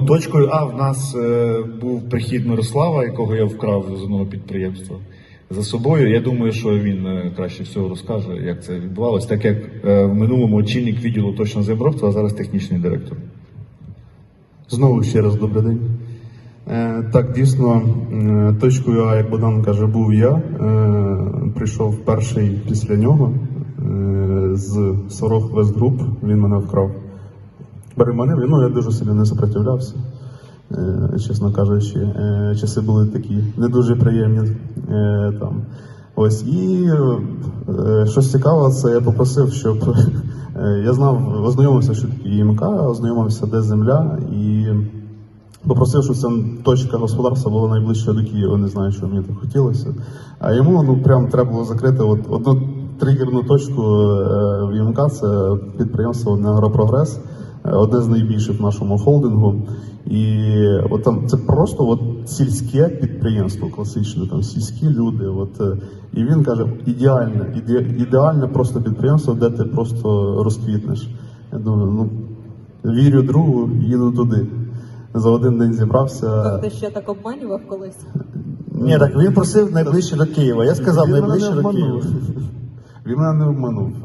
Точкою А в нас е, був прихід Мирослава, якого я вкрав з одного підприємства за собою. Я думаю, що він е, краще всього розкаже, як це відбувалося, так як е, в минулому очільник відділу точно земробства, а зараз технічний директор. Знову ще раз добрий день. Е, так, дійсно, е, точкою А, як Богдан каже, був я. Е, прийшов перший після нього е, з Сорох Вест Груп, він мене вкрав. Переманив, ну я дуже сильно не сопротивлявся. Е, чесно кажучи, е, часи були такі не дуже приємні. Е, там. Ось і щось цікаве, це я попросив, щоб я знав, ознайомився, що таке ІМК, ознайомився, де земля, і попросив, щоб ця точка господарства була найближча до Києва. Не знаю, що мені так хотілося. А йому ну прям треба було закрити от одну тригерну точку е, в ІМК, це підприємство Агропрогрес, е, одне з найбільших в нашому холдингу. І от там це просто от сільське підприємство, класичне, там сільські люди. От, е, і він каже, ідеальне, іде, ідеальне просто підприємство, де ти просто розквітнеш. Я думаю, ну вірю другу, їду туди. За один день зібрався. Хто ще так обманював колись? Ні, так він просив найближче до Києва. Я сказав найближче до Києва. Він мене не обманув.